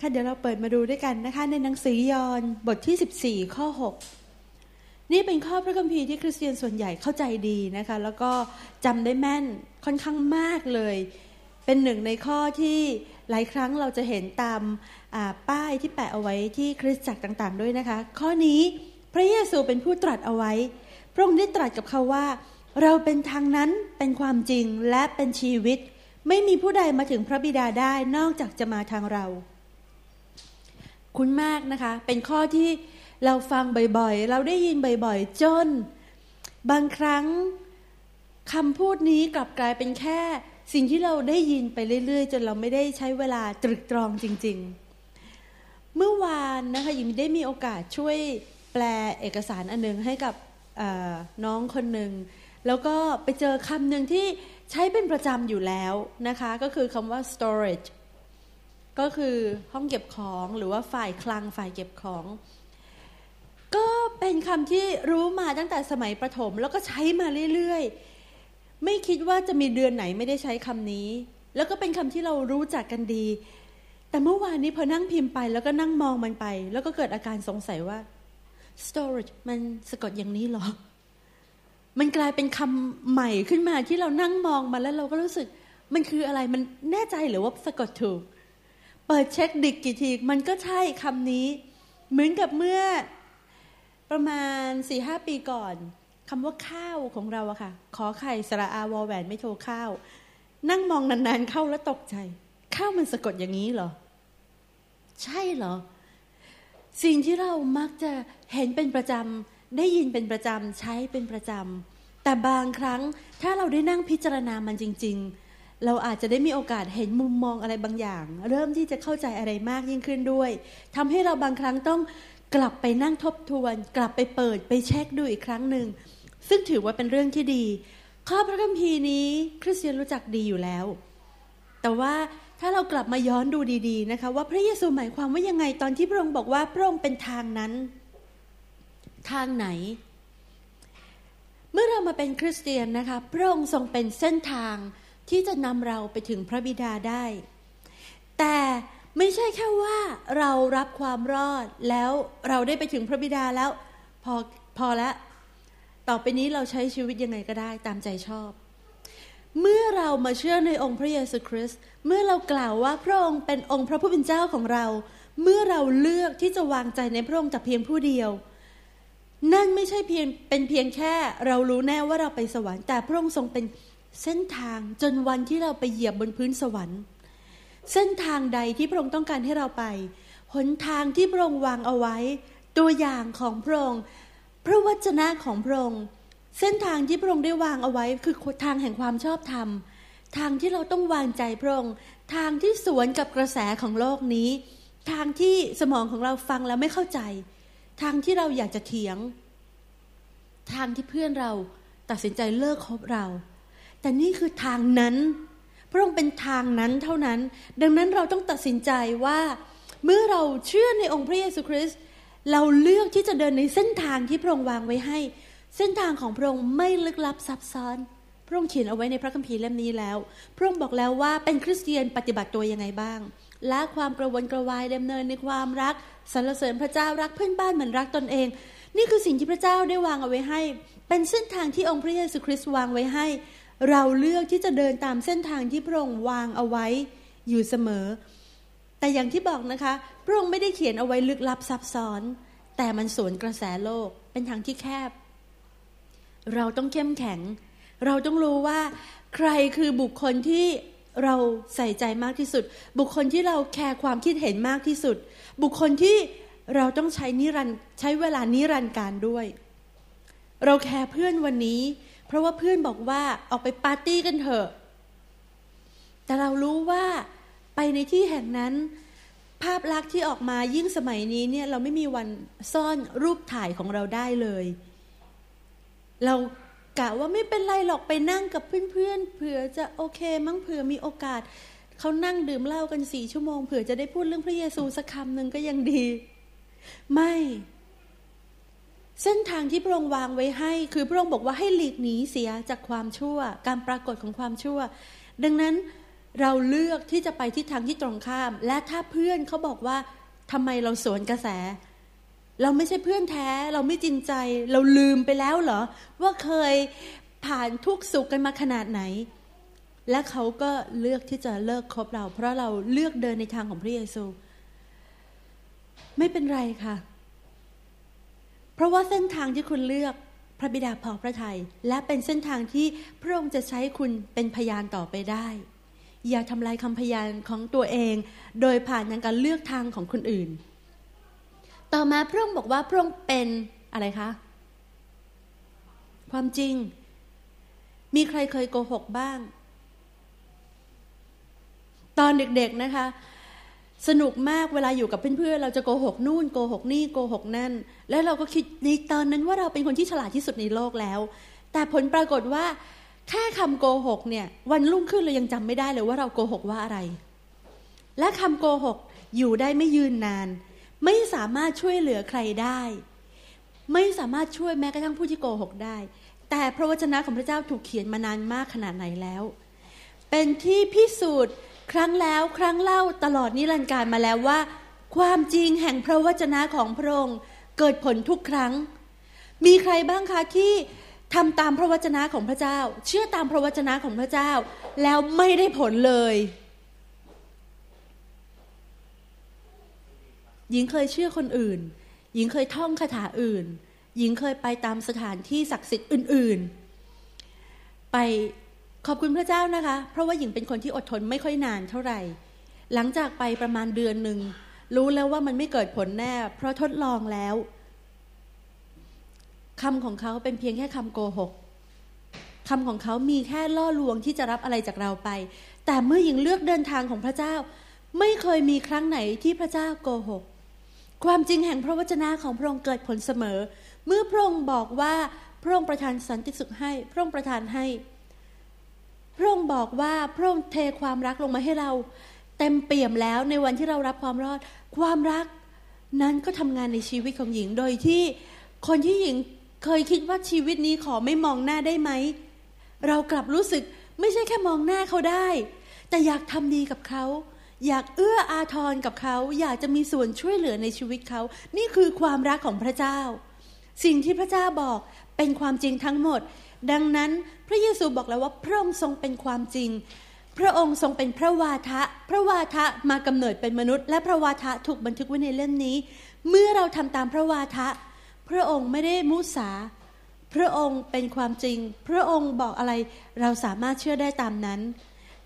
ค่ะเดี๋ยวเราเปิดมาดูด้วยกันนะคะ ในหนังสือยอห์นบทที่ 14 ข้อ 6 นี่เป็นข้อพระคัมภีร์ที่คริสเตียนส่วนใหญ่เข้าใจดีนะคะ แล้วก็จำได้แม่นค่อนข้างมากเลย เป็นหนึ่งในข้อที่หลายครั้งเราจะเห็นตามป้ายที่แปะเอาไว้ที่คริสตจักรต่างๆ ด้วยนะคะ ข้อนี้พระเยซูเป็นผู้ตรัสเอาไว้ พระองค์ได้ตรัสกับเขาว่า เราเป็นทางนั้นเป็นความจริงและเป็นชีวิต ไม่มีผู้ใดมาถึงพระบิดาได้นอกจากจะมาทางเรา คุ้นมากนะคะ เป็นข้อที่เราฟังบ่อยๆ เราได้ยินบ่อยๆ จน บางครั้งคำพูดนี้กลับกลายเป็นแค่ สิ่งที่เราได้ยินไปเรื่อยๆ จนเราไม่ได้ใช้เวลาตรึกตรองจริง ๆ เมื่อวานนะคะยิมได้มีโอกาสช่วยแปลเอกสารอันนึงให้กับน้องคนหนึ่งแล้วก็ไปเจอคำหนึ่งที่ใช้เป็นประจำอยู่แล้วนะคะ ก็คือคำว่า storage ก็คือห้องเก็บของหรือว่าฝ่ายคลังฝ่ายเก็บของ ก็เป็นคำที่รู้มาตั้งแต่สมัยประถม แล้วก็ใช้มาเรื่อยๆ ไม่คิดว่าจะมีเดือนไหนไม่ได้ใช้คำนี้ แล้วก็เป็นคำที่เรารู้จักกันดี แต่เมื่อวานนี้พอนั่งพิมพ์ไป แล้วก็นั่งมองมันไป แล้วก็เกิดอาการสงสัยว่า storage มันสะกดอย่างนี้หรอ มันกลายเป็นคำใหม่ขึ้นมาที่เรานั่งมองมาแล้วเราก็รู้สึก มันคืออะไร มันแน่ใจหรือว่าสะกดถูก เปิดเช็คดิกกี่ทีมันก็ใช่คำนี้ เหมือนกับเมื่อประมาณสี่ห้าปีก่อนคำว่าข้าวของเราอะค่ะ ขอไข่สระอาวอแหวนไม่โทรข้าว นั่งมองนานๆเข้าแล้วตกใจ ข้าวมันสะกดอย่างนี้เหรอ ใช่เหรอ สิ่งที่เรามักจะเห็นเป็นประจำ ได้ยินเป็นประจำ ใช้เป็นประจำ แต่บางครั้งถ้าเราได้นั่งพิจารณามันจริง ๆ เราอาจจะได้มีโอกาสเห็นมุมมองอะไรบางอย่าง เริ่มที่จะเข้าใจอะไรมากยิ่งขึ้นด้วยทำให้เราบางครั้งต้องกลับไปนั่งทบทวน กลับไปเปิดไปเช็คดูอีกครั้งหนึ่งซึ่งถือว่าเป็นเรื่องที่ดี ข้อพระคัมภีร์นี้คริสเตียนรู้จักดีอยู่แล้ว แต่ว่าถ้าเรากลับมาย้อนดูดีๆนะคะว่าพระเยซูหมายความว่ายังไงตอนที่พระองค์บอกว่าพระองค์เป็นทางนั้น ทางไหน เมื่อเรามาเป็นคริสเตียนนะคะพระองค์ทรงเป็นเส้นทาง ที่จะนำเราไปถึงพระบิดาได้ แต่ไม่ใช่แค่ว่าเรารับความรอดแล้วเราได้ไปถึงพระบิดาแล้ว พอพอแล้วต่อไปนี้เราใช้ชีวิตยังไงก็ได้ตามใจชอบ เมื่อเรามาเชื่อในองค์พระเยซูคริสต์เมื่อเรากล่าวว่าพระองค์เป็นองค์พระผู้เป็นเจ้าของเรา เมื่อเราเลือกที่จะวางใจในพระองค์แต่เพียงผู้เดียว นั่นไม่ใช่เพียงเป็นเพียงแค่เรารู้แน่ว่าเราไปสวรรค์แต่พระองค์ทรงเป็น เส้นทางจนวันที่เราไปเหยียบบนพื้นสวรรค์ เส้นทางใดที่พระองค์ต้องการให้เราไป หนทางที่พระองค์วางเอาไว้ ตัวอย่างของพระองค์พระวจนะของพระองค์ เส้นทางที่พระองค์ได้วางเอาไว้ คือทางแห่งความชอบธรรม ทางที่เราต้องวางใจพระองค์ ทางที่สวนกับกระแสของโลกนี้ ทางที่สมองของเราฟังแล้วไม่เข้าใจ ทางที่เราอยากจะเถียง ทางที่เพื่อนเราตัดสินใจเลิกคบเรา แต่นี่คือทางนั้น พระองค์เป็นทางนั้นเท่านั้น ดังนั้นเราต้องตัดสินใจว่าเมื่อเราเชื่อในองค์พระเยซูคริสต์เราเลือกที่จะเดินในเส้นทางที่พระองค์วางไว้ให้ เส้นทางของพระองค์ไม่ลึกลับซับซ้อน พระองค์เขียนเอาไว้ในพระคัมภีร์เล่มนี้แล้ว พระองค์บอกแล้วว่าเป็นคริสเตียนปฏิบัติตัวยังไงบ้างละความกระวนกระวายดำเนินในความรักสรรเสริญพระเจ้ารักเพื่อนบ้านเหมือนรักตนเอง นี่คือสิ่งที่พระเจ้าได้วางเอาไว้ให้ เป็นเส้นทางที่องค์พระเยซูคริสต์วางไว้ให้ เราเลือกที่จะเดินตามเส้นทางที่พระองค์วางเอาไว้อยู่เสมอ แต่อย่างที่บอกนะคะ พระองค์ไม่ได้เขียนเอาไว้ลึกลับซับซ้อน แต่มันสวนกระแสโลกเป็นทางที่แคบ เราต้องเข้มแข็ง เราต้องรู้ว่า ใครคือบุคคลที่เราใส่ใจมากที่สุด บุคคลที่เราแคร์ความคิดเห็นมากที่สุด บุคคลที่เราต้องใช้นิรันใช้เวลานิรันการด้วย เราแคร์เพื่อนวันนี้ เพราะว่าเพื่อนบอกว่าออกไปปาร์ตี้กันเถอะ แต่เรารู้ว่าไปในที่แห่งนั้น ภาพลักษณ์ที่ออกมายิ่งสมัยนี้เนี่ยเราไม่มีวันซ่อนรูปถ่ายของเราได้เลย เรากะว่าไม่เป็นไรหรอกไปนั่งกับเพื่อนๆเผื่อจะโอเค มั้งเผื่อมีโอกาสเขานั่งดื่มเหล้ากันสี่ชั่วโมงเผื่อจะได้พูดเรื่องพระเยซูสักคำหนึ่งก็ยังดี ไม่ เส้นทางที่พระองค์วางไว้ให้ คือพระองค์บอกว่าให้หลีกหนีเสียจากความชั่ว การปรากฏของความชั่ว ดังนั้นเราเลือกที่จะไปทิศทางที่ตรงข้าม และถ้าเพื่อนเขาบอกว่าทำไมเราสวนกระแส เราไม่ใช่เพื่อนแท้ เราไม่จริงใจ เราลืมไปแล้วเหรอ ว่าเคยผ่านทุกสุขกันมาขนาดไหน และเขาก็เลือกที่จะเลิกคบเรา เพราะเราเลือกเดินในทางของพระเยซู ไม่เป็นไรค่ะ เพราะว่าเส้นทางที่คุณเลือกพระบิดาพอพระทยัยและเป็นเส้นทางที่พระองค์จะใช้คุณเป็นพยานต่อไปได้ อย่าทำลายคำพยานของตัวเอง โดยผ่านทางการเลือกทางของคนอื่น ต่อมาพระองค์บอกว่าพระองค์เป็นอะไรคะ ความจริง มีใครเคยโกหกบ้าง ตอนเด็กๆนะคะ สนุกมากเวลาอยู่กับเพื่อนๆเราจะโกหกนู่นโกหกนี่โกหกนั่น แล้วเราก็คิดในตอนนั้นว่าเราเป็นคนที่ฉลาดที่สุดในโลกแล้ว แต่ผลปรากฏว่าแค่คำโกหกเนี่ย วันรุ่งขึ้นเรายังจำไม่ได้เลยว่าเราโกหกว่าอะไร และคำโกหกอยู่ได้ไม่ยืนนาน ไม่สามารถช่วยเหลือใครได้ ไม่สามารถช่วยแม้กระทั่งผู้ที่โกหกได้ แต่พระวจนะของพระเจ้าถูกเขียนมานานมากขนาดไหนแล้ว เป็นที่พิสูจน์ ครั้งแล้วครั้งเล่าตลอดนิรันดร์การมาแล้วว่า ความจริงแห่งพระวจนะของพระองค์เกิดผลทุกครั้ง มีใครบ้างคะที่ทำตามพระวจนะของพระเจ้า เชื่อตามพระวจนะของพระเจ้า แล้วไม่ได้ผลเลย หญิงเคยเชื่อคนอื่น หญิงเคยท่องคาถาอื่น หญิงเคยไปตามสถานที่ศักดิ์สิทธิ์อื่น ๆ ไป ขอบคุณพระเจ้านะคะ เพราะว่าหญิงเป็นคนที่อดทนไม่ค่อยนานเท่าไหร่ หลังจากไปประมาณเดือนหนึ่งรู้แล้วว่ามันไม่เกิดผลแน่ เพราะทดลองแล้วคำของเขาเป็นเพียงแค่คำโกหกคำของเขามีแค่ล่อลวงที่จะรับอะไรจากเราไป แต่เมื่อหญิงเลือกเดินทางของพระเจ้า ไม่เคยมีครั้งไหนที่พระเจ้าโกหก ความจริงแห่งพระวจนะของพระองค์เกิดผลเสมอ เมื่อพระองค์บอกว่าพระองค์ประทานสันติสุขให้ พระองค์ประทานให้ พระองค์บอกว่าพระองค์เทความรักลงมาให้เรา เต็มเปี่ยมแล้วในวันที่เรารับความรอด ความรักนั้นก็ทำงานในชีวิตของหญิงโดยที่คนที่หญิงเคยคิดว่าชีวิตนี้ขอไม่มองหน้าได้ไหม เรากลับรู้สึกไม่ใช่แค่มองหน้าเขาได้ แต่อยากทำดีกับเขา อยากเอื้ออาทรกับเขา อยากจะมีส่วนช่วยเหลือในชีวิตเขา นี่คือความรักของพระเจ้า สิ่งที่พระเจ้าบอกเป็นความจริงทั้งหมด ดังนั้นพระเยซูบอกแล้วว่าพระองค์ทรงเป็นความจริง พระองค์ทรงเป็นพระวาทะ พระวาทะมากำเนิดเป็นมนุษย์ และพระวาทะถูกบันทึกไว้ในเล่มนี้ เมื่อเราทำตามพระวาทะ พระองค์ไม่ได้มุสา พระองค์เป็นความจริง พระองค์บอกอะไรเราสามารถเชื่อได้ตามนั้น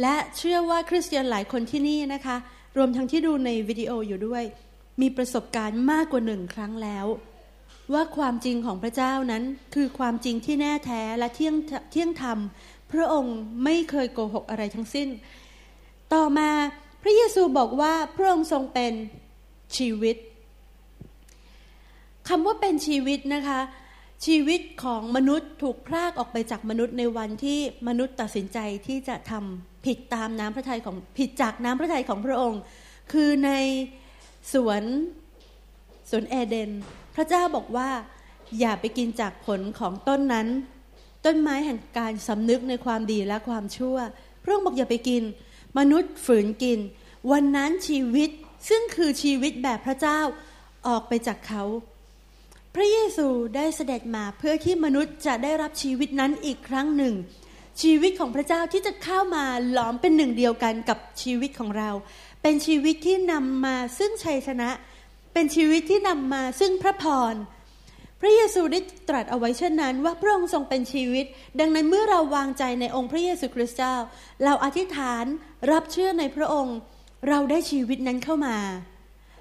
และเชื่อว่าคริสเตียนหลายคนที่นี่นะคะ รวมทั้งที่ดูในวิดีโออยู่ด้วย มีประสบการณ์มากกว่าหนึ่งครั้งแล้ว ว่าความจริงของพระเจ้านั้นคือความจริงที่แน่แท้และเที่ยงเที่ยงธรรม พระองค์ไม่เคยโกหกอะไรทั้งสิ้น ต่อมาพระเยซูบอกว่าพระองค์ทรงเป็นชีวิตคำว่าเป็นชีวิตนะคะ ชีวิตของมนุษย์ถูกพรากออกไปจากมนุษย์ในวันที่มนุษย์ตัดสินใจที่จะทำผิดตามน้ำพระทัยของผิดจากน้ำพระทัยของพระองค์ คือในสวนสวนเอเดน พระเจ้าบอกว่า อย่าไปกินจากผลของต้นนั้น ต้นไม้แห่งการสำนึกในความดีและความชั่ว พระองค์บอกอย่าไปกิน มนุษย์ฝืนกิน วันนั้นชีวิตซึ่งคือชีวิตแบบพระเจ้าออกไปจากเขา พระเยซูได้เสด็จมาเพื่อที่มนุษย์จะได้รับชีวิตนั้นอีกครั้งหนึ่ง ชีวิตของพระเจ้าที่จะเข้ามาหลอมเป็นหนึ่งเดียวกันกับชีวิตของเรา เป็นชีวิตที่นำมาซึ่งชัยชนะ เป็นชีวิตที่นำมาซึ่งพระพร พระเยซูได้ตรัสเอาไว้เช่นนั้น ว่าพระองค์ทรงเป็นชีวิต ดังนั้นเมื่อเราวางใจในองค์พระเยซูคริสต์เจ้า เราอธิษฐานรับเชื่อในพระองค์ เราได้ชีวิตนั้นเข้ามา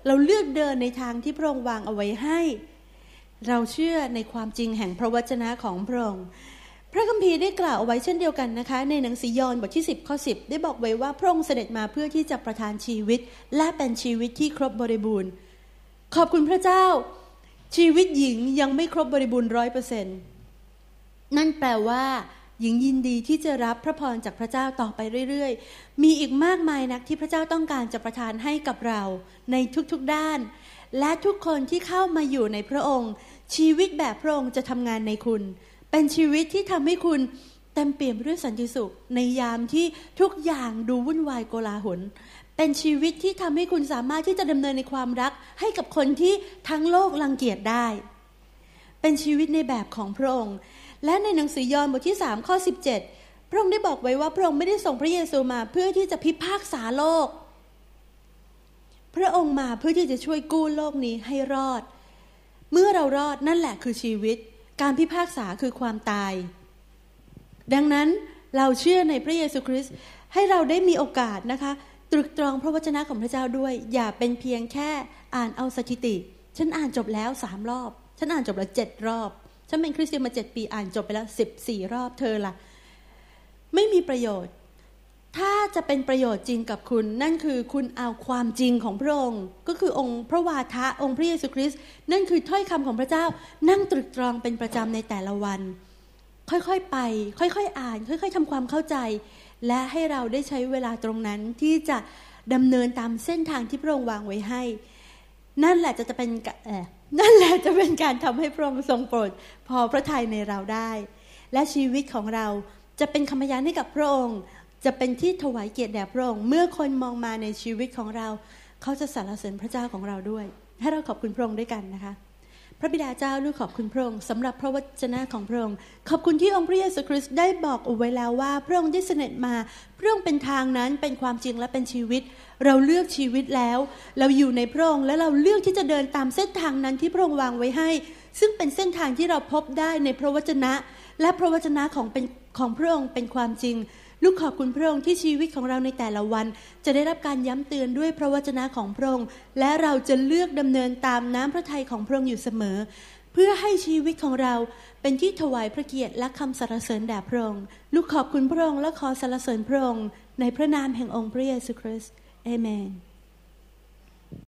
เราเลือกเดินในทางที่พระองค์วางเอาไว้ให้ เราเชื่อในความจริงแห่งพระวจนะของพระองค์พระคัมภีร์ได้กล่าวเอาไว้เช่นเดียวกันนะคะ ในหนังสือยอห์นบทที่ 10ข้อ10 ได้บอกไว้ว่าพระองค์เสด็จมาเพื่อที่จะประทานชีวิต และเป็นชีวิตที่ครบบริบูรณ์ ขอบคุณพระเจ้า ชีวิตหญิงยังไม่ครบบริบูรณ์ร้อยเปอร์เซ็นต์นั่นแปลว่า หญิงยินดีที่จะรับพระพรจากพระเจ้าต่อไปเรื่อยๆ มีอีกมากมายนักที่พระเจ้าต้องการจะประทานให้กับเราในทุกๆด้าน และทุกคนที่เข้ามาอยู่ในพระองค์ ชีวิตแบบพระองค์จะทำงานในคุณ เป็นชีวิตที่ทำให้คุณเต็มเปี่ยมด้วยสันติสุขในยามที่ทุกอย่างดูวุ่นวายโกลาหล เป็นชีวิตที่ทำให้คุณสามารถที่จะดำเนินในความรักให้กับคนที่ทั้งโลกรังเกียจได้ เป็นชีวิตในแบบของพระองค์ และในหนังสือยอห์นบทที่3ข้อ17 พระองค์ได้บอกไว้ว่าพระองค์ไม่ได้ส่งพระเยซูมาเพื่อที่จะพิพากษาโลก พระองค์มาเพื่อที่จะช่วยกู้โลกนี้ให้รอด เมื่อเรารอดนั่นแหละคือชีวิต การพิพากษาคือความตาย ดังนั้นเราเชื่อในพระเยซูคริสต์ให้เราได้มีโอกาสนะคะ ตรึกตรองพระวจนะของพระเจ้าด้วย อย่าเป็นเพียงแค่อ่านเอาสถิติ ฉันอ่านจบแล้วสามรอบ ฉันอ่านจบแล้วเจ็ดรอบ ฉันเป็นคริสเตียนมาเจ็ดปีอ่านจบไปแล้วสิบสี่รอบเธอละ่ะ ไม่มีประโยชน์ ถ้าจะเป็นประโยชน์จริงกับคุณ นั่นคือคุณเอาความจริงของพระองค์ ก็คือองค์พระวาทะองค์พระเยซูคริสต์นั่นคือถ้อยคำของพระเจ้า นั่งตรึกตรองเป็นประจำในแต่ละวัน ค่อยๆไป ค่อยๆ อ่าน ค่อย ๆทำความเข้าใจ และให้เราได้ใช้เวลาตรงนั้นที่จะดำเนินตามเส้นทางที่พระองค์วางไว้ให้ นั่นแหละจะจะเป็นนั่นแหละจะเป็นการทำให้พระองค์ทรงโปรด พอพระทัยในเราได้ และชีวิตของเราจะเป็นคำพยานให้กับพระองค์ จะเป็นที่ถวายเกียรติแด่พระองค์ เมื่อคนมองมาในชีวิตของเรา เขาจะสรรเสริญพระเจ้าของเราด้วย ให้เราขอบคุณพระองค์ด้วยกันนะคะ พระบิดาเจ้าลูกขอบคุณพระองค์สำหรับพระวจนะของพระองค์ ขอบคุณที่องค์พระเยซูคริสต์ได้บอกเอาไว้แล้วว่า พระองค์ได้เสด็จมา พระองค์เป็นทางนั้นเป็นความจริงและเป็นชีวิต เราเลือกชีวิตแล้ว เราอยู่ในพระองค์และเราเลือกที่จะเดินตามเส้นทางนั้นที่พระองค์วางไว้ให้ ซึ่งเป็นเส้นทางที่เราพบได้ในพระวจนะ และพระวจนะของเป็นของพระองค์เป็นความจริง ลูกขอบคุณพระองค์ที่ชีวิตของเราในแต่ละวัน จะได้รับการย้ำเตือนด้วยพระวจนะของพระองค์ และเราจะเลือกดำเนินตามน้ำพระทัยของพระองค์อยู่เสมอ เพื่อให้ชีวิตของเราเป็นที่ถวายพระเกียรติและคำสรรเสริญแด่พระองค์ ลูกขอบคุณพระองค์และขอสรรเสริญพระองค์ในพระนามแห่งองค์พระเยซูคริสต์เอเมน